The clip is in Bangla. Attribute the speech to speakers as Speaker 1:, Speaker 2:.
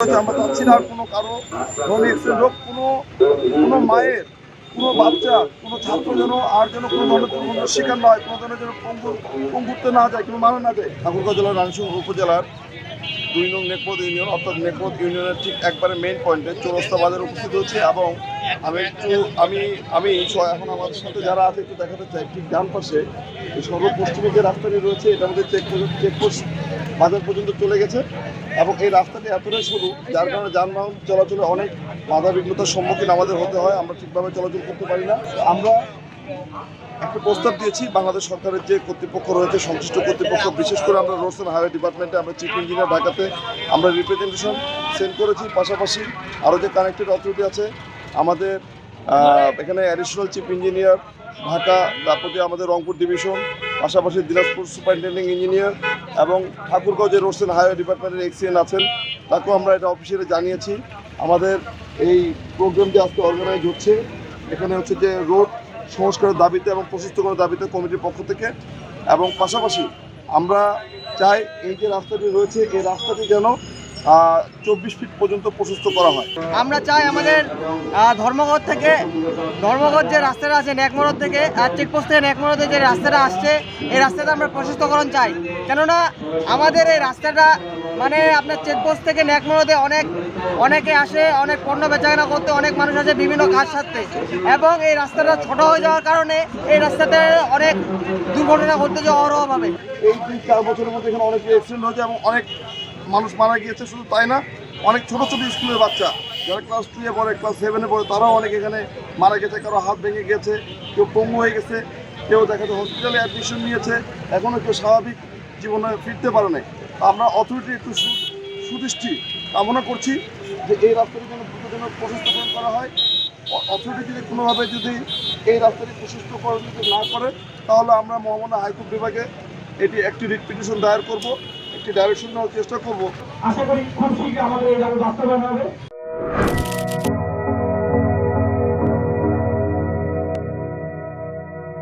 Speaker 1: আমরা চাচ্ছি না কোনো কারও হোক, কোনো কোনো মায়ের, কোনো বাচ্চা, কোনো ছাত্র যেন আর যেন কোনো ধরনের কোনো শিকার নয় কোনো ধরনের যেন পঙ্গু পঙ্গুত্বে না যায়, কোনো মারা না যায়, ঠাকুরগাঁও উপজেলার দুই নং নেকপথ ইউনিয়ন, অর্থাৎ নেকপথ ইউনিয়নের ঠিক একবারে মেইন পয়েন্টে চৌরাস্তা বাজারে উপস্থিত হচ্ছে এবং আমি একটু, আমি আমি এখন আমাদের সাথে যারা আছে একটু দেখাতে চাই, ঠিক ডান পাশে সর্বপশ্চিমে যে রাস্তাটি রয়েছে, এটা আমাদের চেক চেকপোস্ট বাজার পর্যন্ত চলে গেছে এবং এই রাস্তাটি এতটাই সরু, যার কারণে যানবাহন চলাচলে অনেক বাধা বিঘ্নতার সম্মুখীন আমাদের হতে হয়, আমরা ঠিকভাবে চলাচল করতে পারি না। আমরা একটা প্রস্তাব দিয়েছি, বাংলাদেশ সরকারের যে কর্তৃপক্ষ রয়েছে, সংশ্লিষ্ট কর্তৃপক্ষ, বিশেষ করে আমরা রোডস অ্যান্ড হাইওয়ে ডিপার্টমেন্টে, আমরা চিফ ইঞ্জিনিয়ার ঢাকাতে আমরা রিপ্রেজেন্টেশন সেন্ড করেছি। পাশাপাশি আরও যে কানেক্টেড অথরিটি আছে, আমাদের এখানে অ্যাডিশনাল চিফ ইঞ্জিনিয়ার ঢাকা, তারপর যে আমাদের রংপুর ডিভিশন পাশাপাশি দিনাজপুর সুপারিনটেন্ডিং ইঞ্জিনিয়ার এবং ঠাকুরগাঁও যে রোডস অ্যান্ড হাইওয়ে ডিপার্টমেন্টের এক্সিএন আছেন, তাকেও আমরা এটা অফিসিয়ালি জানিয়েছি। আমাদের এই প্রোগ্রাম যে আজকে অর্গানাইজ হচ্ছে। এখানে হচ্ছে যে রোড সংস্কারের দাবিতে এবং প্রশস্তকরণের দাবিতে কমিটির পক্ষ থেকে এবং পাশাপাশি আমরা চাই এই যে রাস্তাটি রয়েছে, এই রাস্তাটি যেন চব্বিশ ফিট পর্যন্ত প্রশস্ত করা হয়।
Speaker 2: আমরা চাই আমাদের ধর্মঘট থেকে ধর্মঘট যে রাস্তাটা আছে ন্যাকমরদ থেকে আর চেকপোস্ট থেকে ন্যাকমরদে যে রাস্তাটা আসছে এই রাস্তাটা আমরা প্রশস্তকরণ চাই। কেননা আমাদের এই রাস্তাটা মানে আপনার চেকপোস্ট থেকে ন্যাকমরদে অনেক অনেকে আসে অনেক পণ্য বেচাকেনা করতে অনেক মানুষ আসে বিভিন্ন কাজ সারতে। এবং এই রাস্তাটা ছোট হয়ে যাওয়ার কারণে এই রাস্তাতে অনেক দুর্ঘটনা ঘটতে যাওয়া অরহভাবে
Speaker 1: এই দুই চার বছরের মধ্যে এখানে অনেক অ্যাক্সিডেন্ট হয়েছে এবং অনেক মানুষ মারা গিয়েছে, শুধু তাই না, অনেক ছোট ছোট স্কুলের বাচ্চা, যারা ক্লাস টুয়ে পড়ে ক্লাস সেভেনে পড়ে, তারাও অনেক এখানে মারা গেছে, কারও হাত ভেঙে গেছে, কেউ পঙ্গু হয়ে গেছে, কেউ দেখা যায় হসপিটালে অ্যাডমিশন নিয়েছে এখনও কেউ স্বাভাবিক জীবনে ফিরতে পারে নাই। আমরা অথরিটি একটু সুদৃষ্টি কামনা করছি যে এই রাস্তাটি যেন দ্রুত যেন প্রশস্তকরণ করা হয়। অথরিটি যদি কোনোভাবে যদি এই রাস্তাটি প্রশস্তকরণ যদি না করে, তাহলে আমরা মহামান্য হাইকোর্ট বিভাগে এটি একটি রিট পিটিশন দায়ের করব। একটি ডাইরেকশন নেওয়ার চেষ্টা করব।
Speaker 3: আশা করি খুব শীঘ্রই আমাদের এই দাবি বাস্তবায়ন হবে।